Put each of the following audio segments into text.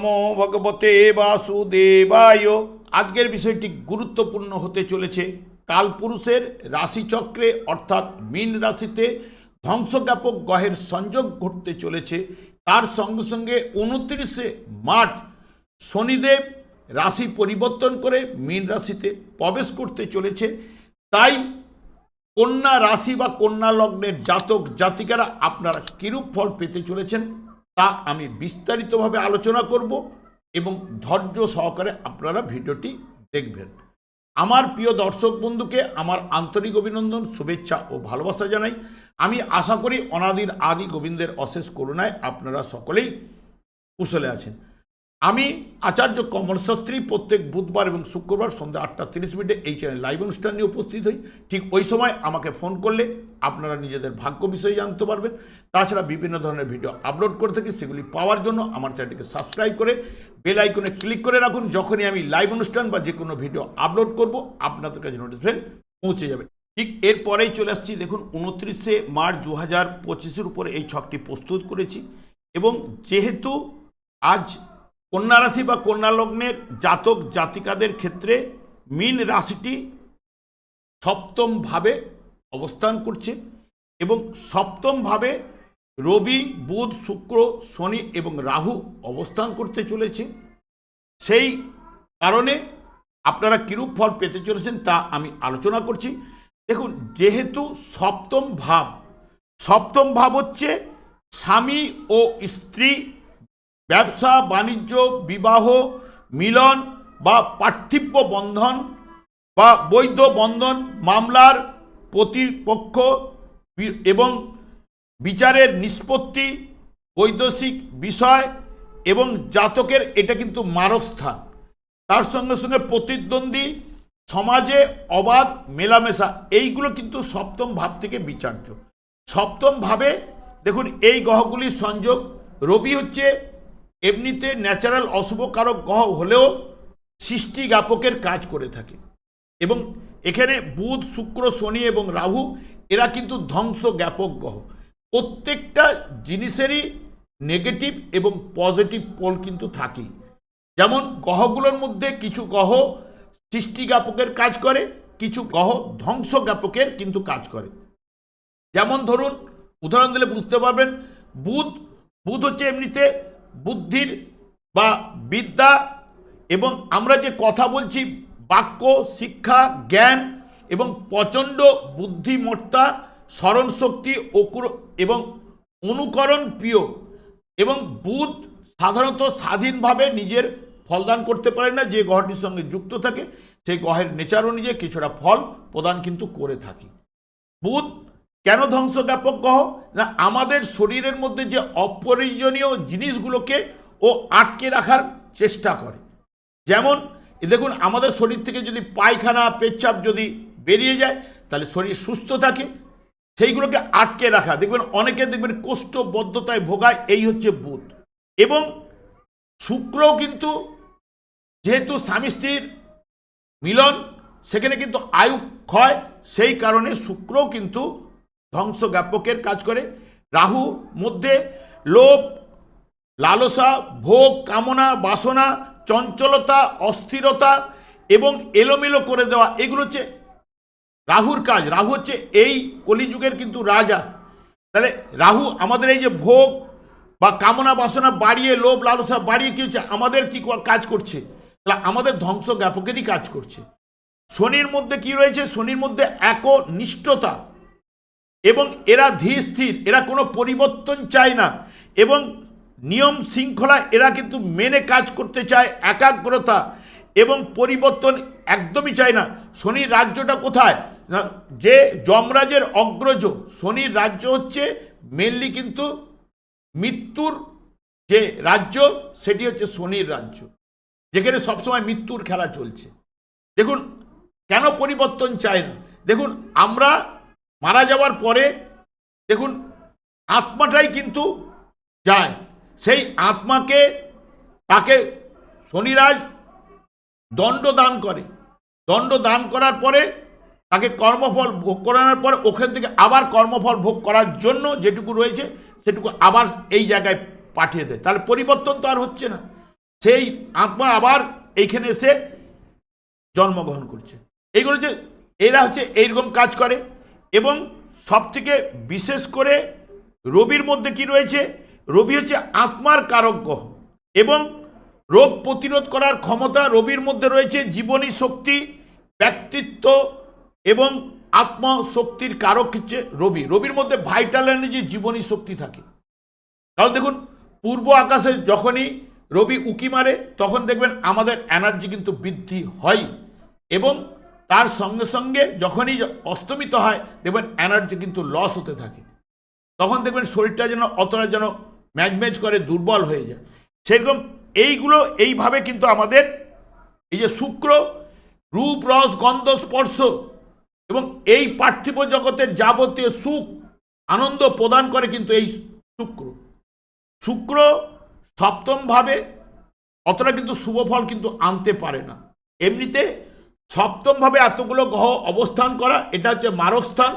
নমো ভগবতে বাসুদেবায়। আজকের বিষয়টি গুরুত্বপূর্ণ হতে চলেছে। কালপুরুষের রাশিচক্রে, অর্থাৎ মীন রাশিতে ধ্বংসজ্ঞাপক গ্রহের সংযোগ ঘটতে চলেছে। তার সঙ্গে সঙ্গে উনত্রিশে মার্চ, শনিদেব রাশি পরিবর্তন করে মীন রাশিতে প্রবেশ করতে চলেছে। তাই কন্যা রাশি বা কন্যা লগ্নের জাতক জাতিকারা আপনারা কিরূপ ফল পেতে চলেছেন তা আমি বিস্তারিতভাবে আলোচনা করব এবং ধৈর্য সহকারে আপনারা ভিডিওটি দেখবেন। আমার প্রিয় দর্শক বন্ধুকে আমার আন্তরিক অভিনন্দন, শুভেচ্ছা ও ভালোবাসা জানাই। আমি আশা করি অনাদির আদি গোবিন্দের অশেষ করুণায় আপনারা সকলেই কুশলে আছেন। আমি আচার্য কমল শাস্ত্রী প্রত্যেক বুধবার এবং শুক্রবার সন্ধ্যা আটটা তিরিশ মিনিটে এই চ্যানেল লাইভ অনুষ্ঠান নিয়ে উপস্থিত হই। ঠিক ওই সময় আমাকে ফোন করলে আপনারা নিজেদের ভাগ্য বিষয়ে জানতে পারবেন। তাছাড়া বিভিন্ন ধরনের ভিডিও আপলোড করে থাকি, সেগুলি পাওয়ার জন্য আমার চ্যানেলটিকে সাবস্ক্রাইব করে বেল আইকনে ক্লিক করে রাখুন। যখনই আমি লাইভ অনুষ্ঠান বা যে কোনো ভিডিও আপলোড করব, আপনাদের কাছে নোটিফিকেশন পৌঁছে যাবে। ঠিক এরপরেই চলে আসছি, দেখুন, উনত্রিশে মার্চ দু হাজার পঁচিশের উপরে এই ছকটি প্রস্তুত করেছি। এবং যেহেতু আজ কন্যা রাশি বা কন্যা লগ্নের জাতক জাতিকাদের ক্ষেত্রে মীন রাশিটি সপ্তম ভাবে অবস্থান করছে এবং সপ্তম ভাবে রবি, বুধ, শুক্র, শনি এবং রাহু অবস্থান করতে চলেছে। সেই কারণে আপনারা কিরূপ ফল পেতে চলেছেন তা আমি আলোচনা করছি। দেখুন, যেহেতু সপ্তম ভাব সপ্তম ভাব হচ্ছে স্বামী ও স্ত্রী ব্যবসা, বাণিজ্য, বিবাহ, মিলন বা পার্থিব্য বন্ধন বা বৈধ বন্ধন, মামলার প্রতিপক্ষ এবং বিচারের নিষ্পত্তি, বৈদেশিক বিষয় এবং জাতকের এটা কিন্তু মারক স্থান। তার সঙ্গে সঙ্গে প্রতিদ্বন্দ্বী, সমাজে অবাধ, মেলামেশা, এইগুলো কিন্তু সপ্তম ভাব থেকে বিচার্য। সপ্তম ভাবে দেখুন এই গ্রহগুলির সংযোগ। রবি হচ্ছে এমনিতে ন্যাচারাল অশুভকারক গ্রহ হলেও সৃষ্টি জ্ঞাপকের কাজ করে থাকে। এবং এখানে বুধ, শুক্র, শনি এবং রাহু, এরা কিন্তু ধ্বংস জ্ঞাপক গ্রহ। প্রত্যেকটা জিনিসেরই নেগেটিভ এবং পজিটিভ পোল কিন্তু থাকেই। যেমন গ্রহগুলোর মধ্যে কিছু গ্রহ সৃষ্টি জ্ঞাপকের কাজ করে, কিছু গ্রহ ধ্বংস জ্ঞাপকের কিন্তু কাজ করে। যেমন ধরুন, উদাহরণ দিলে বুঝতে পারবেন, বুধ বুধ হচ্ছে এমনিতে বুদ্ধির বা বিদ্যা এবং আমরা যে কথা বলছি, বাক্য, শিক্ষা, জ্ঞান এবং প্রচণ্ড বুদ্ধিমত্তা, স্মরণশক্তি, অকুর এবং অনুকরণ প্রিয় এবং বুধ সাধারণত স্বাধীনভাবে নিজের ফলদান করতে পারে না, যে গ্রহটির সঙ্গে যুক্ত থাকে, সেই গ্রহের নেচার অনুযায়ী কিছুটা ফল প্রদান কিন্তু করে থাকি। বুধ কেন ধ্বংসজ্ঞাপক গ্রহ? না, আমাদের শরীরের মধ্যে যে অপ্রয়োজনীয় জিনিসগুলোকে ও আটকে রাখার চেষ্টা করে। যেমন দেখুন, আমাদের শরীর থেকে যদি পায়খানা, পেচ্ছাপ যদি বেরিয়ে যায়, তাহলে শরীর সুস্থ থাকে। সেইগুলোকে আটকে রাখা। দেখবেন, অনেকে দেখবেন কোষ্ঠবদ্ধতায় ভোগায়, এই হচ্ছে বুধ। এবং শুক্রও কিন্তু যেহেতু স্বামী স্ত্রীর মিলন, সেখানে কিন্তু আয়ু ক্ষয়, সেই কারণে শুক্রও কিন্তু ধ্বংস জ্ঞাপকের কাজ করে। রাহু মধ্যে লোভ, লালসা, ভোগ, কামনা, বাসনা, চঞ্চলতা, অস্থিরতা এবং এলোমেলো করে দেওয়া, এগুলো হচ্ছে রাহুর কাজ। রাহু হচ্ছে এই কলিযুগের কিন্তু রাজা। তাহলে রাহু আমাদের এই যে ভোগ বা কামনা, বাসনা বাড়িয়ে, লোভ, লালসা বাড়িয়ে কি হচ্ছে? আমাদের কি কাজ করছে? তাহলে আমাদের ধ্বংস জ্ঞাপকেরই কাজ করছে। শনির মধ্যে কি রয়েছে? শনির মধ্যে একনিষ্ঠতা। এবং এরা ধীর স্থির, এরা কোনো পরিবর্তন চায় না। এবং নিয়ম শৃঙ্খলা, এরা কিন্তু মেনে কাজ করতে চায়, একাগ্রতা এবং পরিবর্তন একদমই চায় না। শনির রাজ্যটা কোথায়? না, যে যমরাজের অগ্রজ, শনির রাজ্য হচ্ছে মেনলি কিন্তু মৃত্যুর যে রাজ্য, সেটি হচ্ছে শনির রাজ্য, যেখানে সবসময় মৃত্যুর খেলা চলছে। দেখুন, কেন পরিবর্তন চায় না? দেখুন, আমরা মারা যাওয়ার পরে দেখুন, আত্মাটাই কিন্তু যায়। সেই আত্মাকে তাকে শনিরাজ দণ্ড দান করে। দণ্ড দান করার পরে তাকে কর্মফল ভোগ করানোর পরে ওখান থেকে আবার কর্মফল ভোগ করার জন্য যেটুকু রয়েছে, সেটুকু আবার এই জায়গায় পাঠিয়ে দেয়। তাহলে পরিবর্তন তো আর হচ্ছে না। সেই আত্মা আবার এইখানে এসে জন্মগ্রহণ করছে। এইগুলো যে, এরা হচ্ছে এইরকম কাজ করে। এবং সব থেকে বিশেষ করে রবির মধ্যে কি রয়েছে? রবি হচ্ছে আত্মার কারক এবং রোগ প্রতিরোধ করার ক্ষমতা রবির মধ্যে রয়েছে জীবনী শক্তি, ব্যক্তিত্ব এবং আত্মশক্তির কারক হচ্ছে রবি রবির মধ্যে ভাইটাল এনার্জি জীবনী শক্তি থাকে। কারণ দেখুন, পূর্ব আকাশে যখনই রবি উকি মারে, তখন দেখবেন আমাদের এনার্জি কিন্তু বৃদ্ধি হয় এবং তার সঙ্গে সঙ্গে যখনই অস্তমিত হয়, দেখবেন এনার্জি কিন্তু লস হতে থাকে। তখন দেখবেন শরীরটা যেন, অতটা যেন ম্যাজম্যাজ করে, দুর্বল হয়ে যায়। সেরকম এইগুলো এইভাবে কিন্তু আমাদের এই যে শুক্র, রূপ, রস, গন্ধ, স্পর্শ এবং এই পার্থিব জগতের যাবতীয় সুখ, আনন্দ প্রদান করে কিন্তু এই শুক্র। শুক্র সপ্তমভাবে, অতটা কিন্তু শুভ ফল কিন্তু আনতে পারে না। এমনিতে সপ্তমভাবে এতগুলো গ্রহ অবস্থান করা, এটা হচ্ছে মারক স্থান।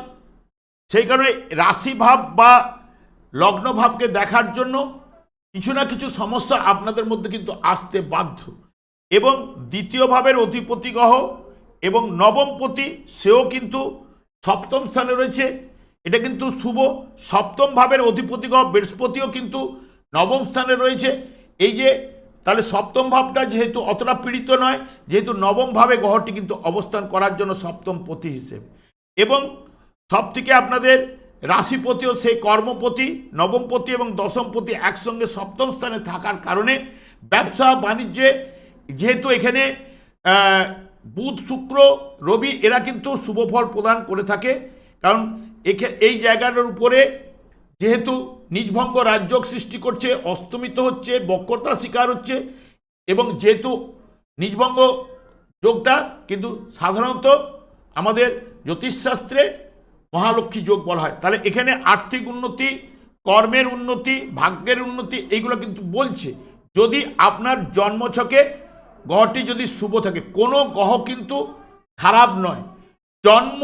সেই কারণে রাশি ভাব বা লগ্ন ভাবকে দেখার জন্য কিছু না কিছু সমস্যা আপনাদের মধ্যে কিন্তু আসতে বাধ্য। এবং দ্বিতীয় ভাবের অধিপতি গ্রহ এবং নবমপতি সেও কিন্তু সপ্তম স্থানে রয়েছে। এটা কিন্তু শুভ। সপ্তম ভাবের অধিপতি গ্রহ বৃহস্পতিও কিন্তু নবম স্থানে রয়েছে। এই যে তাহলে সপ্তম ভাবটা যেহেতু অতটা পীড়িত নয়, যেহেতু নবম ভাবে গ্রহটি কিন্তু অবস্থান করার জন্য সপ্তম পতি হিসেবে। এবং সব থেকে আপনাদের রাশিপতি ও সেই কর্মপতি নবমপতি এবং দশমপতি একসঙ্গে সপ্তম স্থানে থাকার কারণে ব্যবসা বাণিজ্যে যেহেতু এখানে বুধ, শুক্র, রবি এরা কিন্তু শুভ ফল প্রদান করে থাকে। কারণ এই জায়গাটার উপরে যেহেতু নিজভঙ্গ রাজ্য সৃষ্টি করছে, অস্তমিত হচ্ছে, বক্রতা শিকার হচ্ছে, এবং যেহেতু নিজভঙ্গ যোগটা কিন্তু সাধারণত আমাদের জ্যোতিষশাস্ত্রে মহালক্ষ্মী যোগ বলা হয়। তাহলে এখানে আর্থিক উন্নতি, কর্মের উন্নতি, ভাগ্যের উন্নতি এইগুলো কিন্তু বলছে। যদি আপনার জন্মছকে গ্রহটি যদি শুভ থাকে, কোনো গ্রহ কিন্তু খারাপ নয়। জন্ম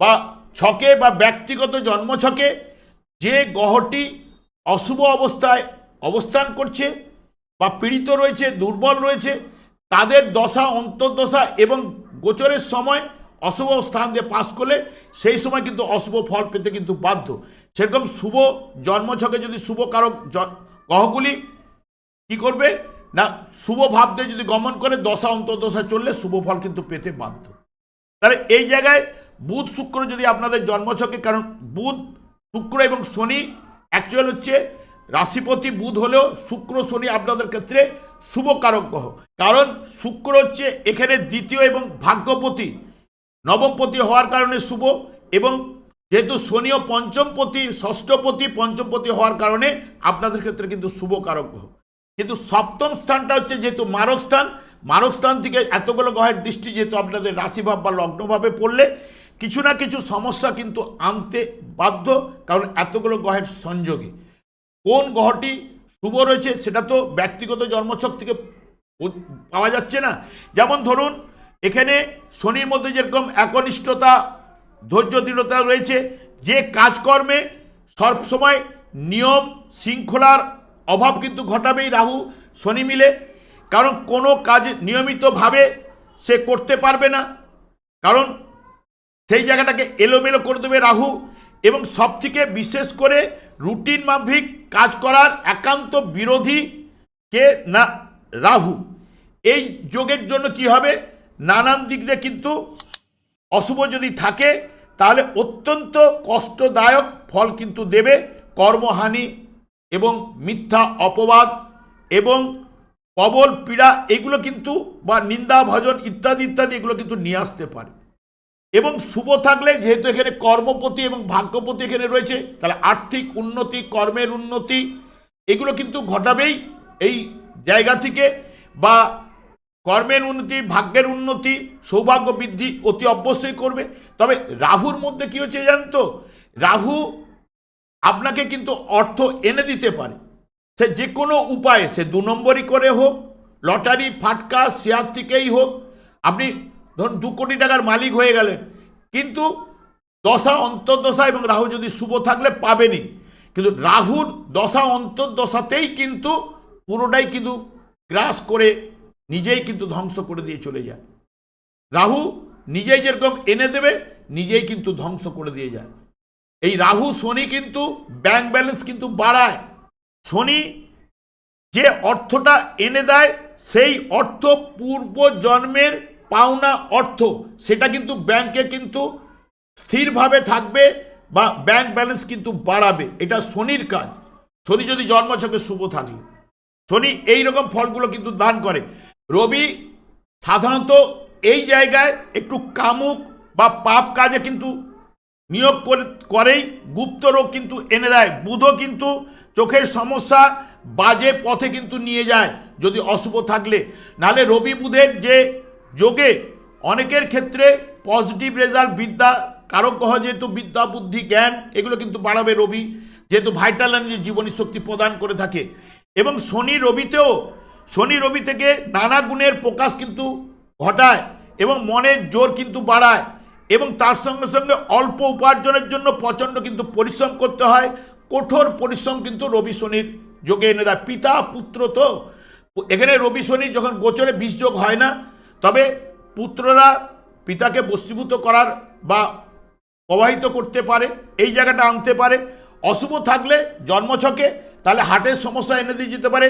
বা ছকে বা ব্যক্তিগত জন্মছকে যে গ্রহটি অশুভ অবস্থায় অবস্থান করছে বা পীড়িত রয়েছে, দুর্বল রয়েছে, তাদের দশা, অন্তর্দশা এবং গোচরের সময় অশুভ স্থান দিয়ে পাশ করলে সেই সময় কিন্তু অশুভ ফল পেতে কিন্তু বাধ্য। সেরকম শুভ জন্মছকে যদি শুভ কারক গ্রহগুলি কি করবে? না, শুভ ভাব দিয়ে যদি গমন করে, দশা অন্তর্দশা চললে শুভ ফল কিন্তু পেতে বাধ্য। তাহলে এই জায়গায় বুধ, শুক্র যদি আপনাদের জন্মছকে কারণ, বুধ শুক্র এবং শনি অ্যাকচুয়াল হচ্ছে রাশিপতি বুধ হলেও শুক্র, শনি আপনাদের ক্ষেত্রে শুভ কারক গ্রহ কারণ শুক্র হচ্ছে এখানে দ্বিতীয় এবং ভাগ্যপতি। নবমপতি হওয়ার কারণে শুভ এবং যেহেতু শনিও পঞ্চমপতি, ষষ্ঠপতি, পঞ্চমপতি হওয়ার কারণে আপনাদের ক্ষেত্রে কিন্তু শুভ কারক গ্রহ কিন্তু সপ্তম স্থানটা হচ্ছে যেহেতু মারক স্থান মারক স্থান থেকে এতগুলো গ্রহের দৃষ্টি যেহেতু আপনাদের রাশিভাব বা লগ্নভাবে পড়লে কিছু না কিছু সমস্যা কিন্তু আনতে বাধ্য, কারণ এতগুলো গ্রহের সংযোগে। কোন গ্রহটি শুভ রয়েছে সেটা তো ব্যক্তিগত জন্মছক থেকে পাওয়া যাচ্ছে না। যেমন ধরুন, এখানে শনির মধ্যে যেরকম একনিষ্ঠতা, ধৈর্য, দৃঢ়তা রয়েছে, যে কাজকর্মে সবসময় নিয়ম, শৃঙ্খলার অভাব কিন্তু ঘটাবেই রাহু, শনি মিলে। কারণ কোনো কাজ নিয়মিতভাবে সে করতে পারবে না। কারণ সেই জায়গাটাকে এলোমেলো করে দেবে রাহু এবং সব থেকে বিশেষ করে রুটিন মাফিক কাজ করার একান্ত বিরোধী কে না, রাহু। এই যোগের জন্য কি হবে? নানান দিক দিয়ে কিন্তু অশুভ যদি থাকে, তাহলে অত্যন্ত কষ্টদায়ক ফল কিন্তু দেবে কর্মহানি এবং মিথ্যা অপবাদ এবং প্রবল পীড়া, এগুলো কিন্তু বা নিন্দা, ভজন ইত্যাদি ইত্যাদি এগুলো কিন্তু নিয়ে আসতে পারে। এবং শুভ থাকলে যেহেতু এখানে কর্মপতি এবং ভাগ্যপতি এখানে রয়েছে, তাহলে আর্থিক উন্নতি, কর্মের উন্নতি, এগুলো কিন্তু ঘটাবেই এই জায়গা থেকে। বা কর্মের উন্নতি, ভাগ্যের উন্নতি, সৌভাগ্য বৃদ্ধি অতি অবশ্যই করবে। তবে রাহুর মধ্যে কি হচ্ছে জানেন তো? রাহু আপনাকে কিন্তু অর্থ এনে দিতে পারে। সে যে কোনো উপায়ে, সে দু নম্বরই করে হোক, লটারি, ফাটকা, শেয়ার থেকেই হোক, আপনি ধরুন দু কোটি টাকার মালিক হয়ে গেলেন। কিন্তু দশা, অন্তর্দশা এবং রাহু যদি শুভ থাকলে পাবেনই কিন্তু রাহুর দশা, অন্তর্দশাতেই কিন্তু পুরোটাই কিন্তু গ্রাস করে নিজেই কিন্তু ধ্বংস করে দিয়ে চলে যায়। রাহু নিজেই যেরকম এনে দেবে, নিজেই কিন্তু ধ্বংস করে দিয়ে যায়। এই রাহু, শনি কিন্তু ব্যাংক ব্যালেন্স কিন্তু বাড়ায়। শনি যে অর্থটা এনে দেয়, সেই অর্থ পূর্ব জন্মের পাওনা অর্থ, সেটা কিন্তু ব্যাংকে কিন্তু স্থিরভাবে থাকবে বা ব্যাংক ব্যালেন্স কিন্তু বাড়াবে। এটা শনির কাজ। শনি যদি জন্মছকে শুভ থাকলে শনি এই রকম ফলগুলো কিন্তু দান করে। রবি সাধারণত এই জায়গায় একটু কামুক বা পাপ কাজে কিন্তু নিয়োগ করে, করেই গুপ্ত রোগ কিন্তু এনে দেয়। বুধও কিন্তু চোখের সমস্যা বাজে পথে কিন্তু নিয়ে যায়, যদি অশুভ থাকলে। নালে রবি বুধের যে যোগে অনেকের ক্ষেত্রে পজিটিভ রেজাল্ট বিদ্যা কারক গ্রহ যেহেতু বিদ্যা, বুদ্ধি, জ্ঞান, এগুলো কিন্তু বাড়াবে রবি। যেহেতু ভাইটাল এনার্জি জীবনী শক্তি প্রদান করে থাকে। এবং শনি রবিতেও, শনি রবি থেকে নানা গুণের প্রকাশ কিন্তু ঘটায় এবং মনের জোর কিন্তু বাড়ায়। এবং তার সঙ্গে সঙ্গে অল্প উপার্জনের জন্য প্রচণ্ড কিন্তু পরিশ্রম করতে হয়। কঠোর পরিশ্রম কিন্তু রবি শনির যোগে এনে দেয়। পিতা, পুত্র তো, এখানে রবি শনি যখন গোচরে বীজযোগ হয় না তবে পুত্ররা পিতাকে বস্মীভূত করার বা প্রবাহিত করতে পারে, এই জায়গাটা আনতে পারে। অশুভ থাকলে জন্মছকে তাহলে হার্টের সমস্যা এনে দিয়ে যেতে পারে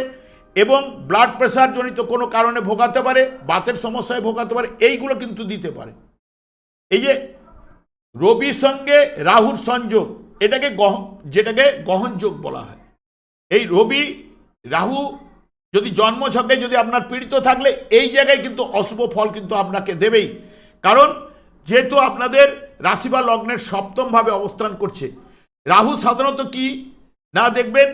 এবং ব্লাড প্রেশার জনিত কোনো কারণে ভোগাতে পারে, বাতের সমস্যায় ভোগাতে পারে, এইগুলো কিন্তু দিতে পারে। এই যে রবির সঙ্গে রাহুর সংযোগ, এটাকে গহ, যেটাকে গহনযোগ বলা হয়। এই রবি, রাহু যদি জন্মছকে যদি আপনার পীড়িত থাকলে, এই জায়গায় কিন্তু অশুভ ফল কিন্তু আপনাকে দেবেই। কারণ, যেহেতু আপনাদের রাশি বা লগ্নের সপ্তমভাবে অবস্থান করছে, রাহু সাধারণত কি? না দেখবেন,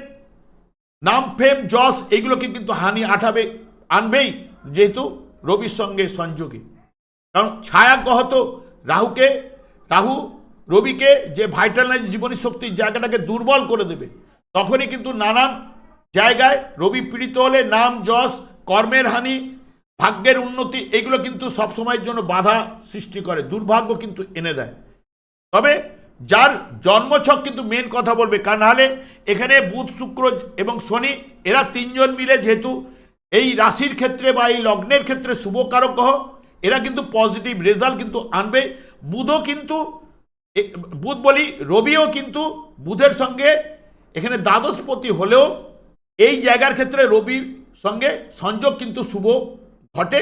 নাম, ফেম, যশ, এইগুলোকে কিন্তু হানি আঠাবে, আনবেই, যেহেতু রবির সঙ্গে সংযোগে। কারণ, ছায়া গ্রহ তো রাহুকে, রাহু রবিকে যে ভাইটাল জীবনী শক্তির জায়গাটাকে দুর্বল করে দেবে, তখনই কিন্তু নানান জায়গায় রবি পীড়িত হলে নাম, যশ, কর্মের হানি, ভাগ্যের উন্নতি, এগুলো কিন্তু সবসময়ের জন্য বাধা সৃষ্টি করে, দুর্ভাগ্য কিন্তু এনে দেয়। তবে যার জন্মছক কিন্তু মেন কথা বলবে, কারণ নাহলে এখানে বুধ, শুক্র এবং শনি, এরা তিনজন মিলে যেহেতু এই রাশির ক্ষেত্রে বা এই লগ্নের ক্ষেত্রে শুভকারক গ্রহ, এরা কিন্তু পজিটিভ রেজাল্ট কিন্তু আনবে। বুধও কিন্তু বুধ বলি রবিও কিন্তু বুধের সঙ্গে এখানে দ্বাদশপতি হলেও এই জায়গার ক্ষেত্রে রবির সঙ্গে সংযোগ কিন্তু শুভ ঘটে।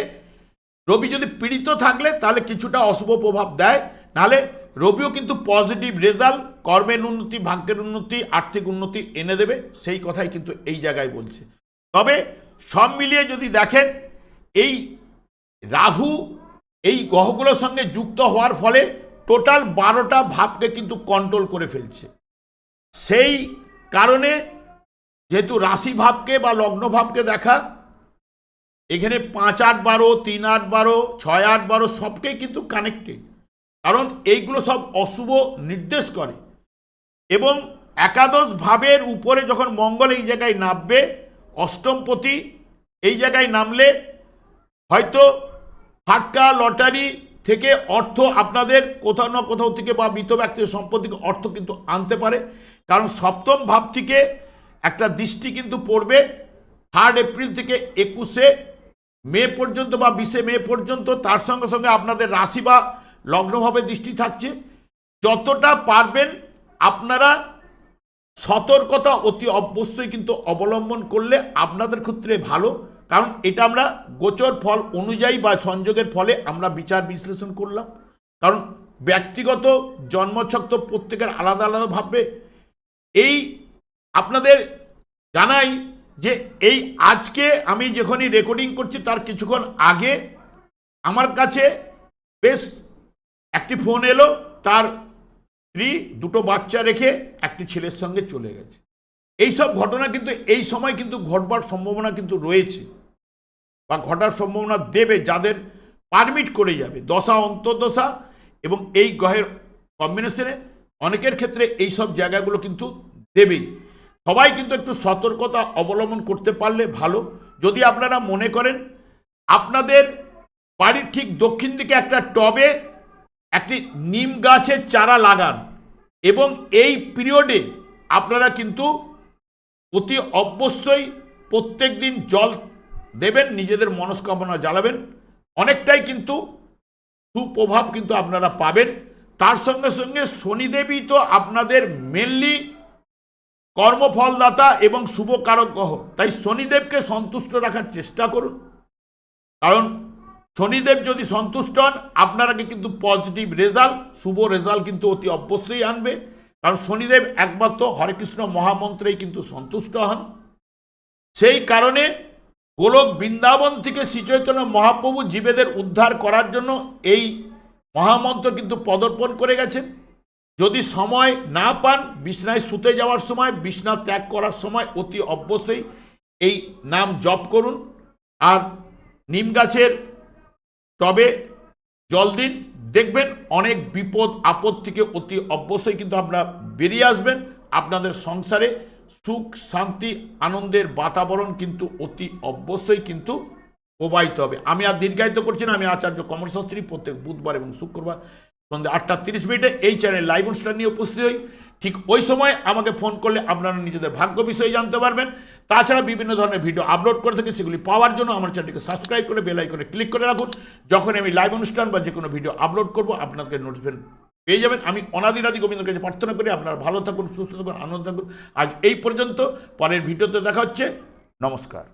রবি যদি পীড়িত থাকলে তাহলে কিছুটা অশুভ প্রভাব দেয়। নাহলে রবিও কিন্তু পজিটিভ রেজাল্ট কর্মের উন্নতি, ভাগ্যের উন্নতি, আর্থিক উন্নতি এনে দেবে, সেই কথাই কিন্তু এই জায়গায় বলছে। তবে সব মিলিয়ে যদি দেখেন, এই রাহু, এই গ্রহগুলোর সঙ্গে যুক্ত হওয়ার ফলে টোটাল বারোটা ভাবকে কিন্তু কন্ট্রোল করে ফেলছে। সেই কারণে যেহেতু রাশি ভাবকে বা লগ্ন ভাবকে দেখা, এখানে পাঁচ আট বারো, তিন আট বারো, ছয় আট বারো সবকেই কিন্তু কানেক্টেড কারণ এইগুলো সব অশুভ নির্দেশ করে। এবং একাদশ ভাবের উপরে যখন মঙ্গল এই জায়গায় নামবে অষ্টমপতি এই জায়গায় নামলে হয়তো ফাটকা, লটারি থেকে অর্থ আপনাদের কোথাও না কোথাও থেকে বা মৃত ব্যক্তির সম্পত্তিকে অর্থ কিন্তু আনতে পারে। কারণ সপ্তম ভাব থেকে একটা দৃষ্টি কিন্তু পড়বে থার্ড এপ্রিল থেকে একুশে মে পর্যন্ত বা বিশে মে পর্যন্ত। তার সঙ্গে সঙ্গে আপনাদের রাশি বা লগ্নভাবে দৃষ্টি থাকছে। যতটা পারবেন আপনারা সতর্কতা অতি অবশ্যই কিন্তু অবলম্বন করলে আপনাদের ক্ষেত্রে ভালো। কারণ এটা আমরা গোচর ফল অনুযায়ী বা সংযোগের ফলে আমরা বিচার বিশ্লেষণ করলাম। কারণ ব্যক্তিগত জন্মছক তো প্রত্যেকের আলাদা আলাদা ভাববে। এই আপনাদের জানাই যে এই আজকে আমি যখনই রেকর্ডিং করছি তার কিছুক্ষণ আগে আমার কাছে বেশ একটি ফোন এলো, তার স্ত্রী দুটো বাচ্চা রেখে একটি ছেলের সঙ্গে চলে গেছে। এই সব ঘটনা কিন্তু, এই সময় কিন্তু ঘটবার সম্ভাবনা কিন্তু রয়েছে বা ঘটার সম্ভাবনা দেবে যাদের পারমিট করে যাবে, দশা, অন্তর্দশা এবং এই গ্রহের কম্বিনেশনে অনেকের ক্ষেত্রে এই সব জায়গাগুলো কিন্তু দেবেই। সবাই কিন্তু একটু সতর্কতা অবলম্বন করতে পারলে ভালো। যদি আপনারা মনে করেন আপনাদের বাড়ির ঠিক দক্ষিণ দিকে একটা টবে একটি নিম গাছের চারা লাগান এবং এই পিরিয়ডে আপনারা কিন্তু অতি অবশ্যই প্রত্যেক দিন জল দেবেন, নিজেদের মনস্কামনা জ্বালাবেন অনেকটাই কিন্তু সুপ্রভাব কিন্তু আপনারা পাবেন। তার সঙ্গে সঙ্গে শনিদেবই তো আপনাদের মেনলি কর্মফলদাতা এবং শুভকারক গ্রহ। তাই শনিদেবকে সন্তুষ্ট রাখার চেষ্টা করুন। কারণ শনিদেব যদি সন্তুষ্ট হন আপনারাকে কিন্তু পজিটিভ রেজাল্ট শুভ রেজাল্ট কিন্তু অতি অবশ্যই আনবে। কারণ শনিদেব একমাত্র হরেকৃষ্ণ মহামন্ত্রেই কিন্তু সন্তুষ্ট হন। সেই কারণে গোলক বৃন্দাবন থেকে শ্রীচৈতন্য মহাপ্রভু জীবেদের উদ্ধার করার জন্য এই মহামন্ত্র কিন্তু পদর্পণ করে গেছেন। যদি সময় না পান, বিছনায় শুতে যাওয়ার সময়, বিছনা ত্যাগ করার সময় অতি অবশ্যই এই নাম জপ করুন। আর নিম গাছের তবে জল দিন। দেখবেন অনেক বিপদ, আপদ থেকে অতি অবশ্যই কিন্তু আপনারা বেরিয়ে আসবেন। আপনাদের সংসারে সুখ, শান্তি, আনন্দের বাতাবরণ কিন্তু অতি অবশ্যই কিন্তু প্রবাহিত হবে। আমি আর দীর্ঘায়িত করছি না। আমি আচার্য কমল শাস্ত্রী প্রত্যেক বুধবার এবং শুক্রবার সন্ধ্যে আটটা তিরিশ মিনিটে এই চ্যানেল লাইভ অনুষ্ঠান নিয়ে উপস্থিত হই। ঠিক ওই সময় আমাকে ফোন করলে আপনারা নিজেদের ভাগ্য বিষয়ে জানতে পারবেন। তাছাড়া বিভিন্ন ধরনের ভিডিও আপলোড করে থাকি, সেগুলি পাওয়ার জন্য আমার চ্যানেলটিকে সাবস্ক্রাইব করে বেল আইকনে ক্লিক করে রাখুন। যখন আমি লাইভ অনুষ্ঠান বা যে কোনো ভিডিও আপলোড করব আপনাদের নোটিফিকেশন পেয়ে যাবেন। আমি অনাদিরাদি গোবিন্দের কাছে প্রার্থনা করি, আপনারা ভালো থাকুন, সুস্থ থাকুন, আনন্দ থাকুন। আজ এই পর্যন্ত, পরের ভিডিওতে দেখা হচ্ছে। নমস্কার।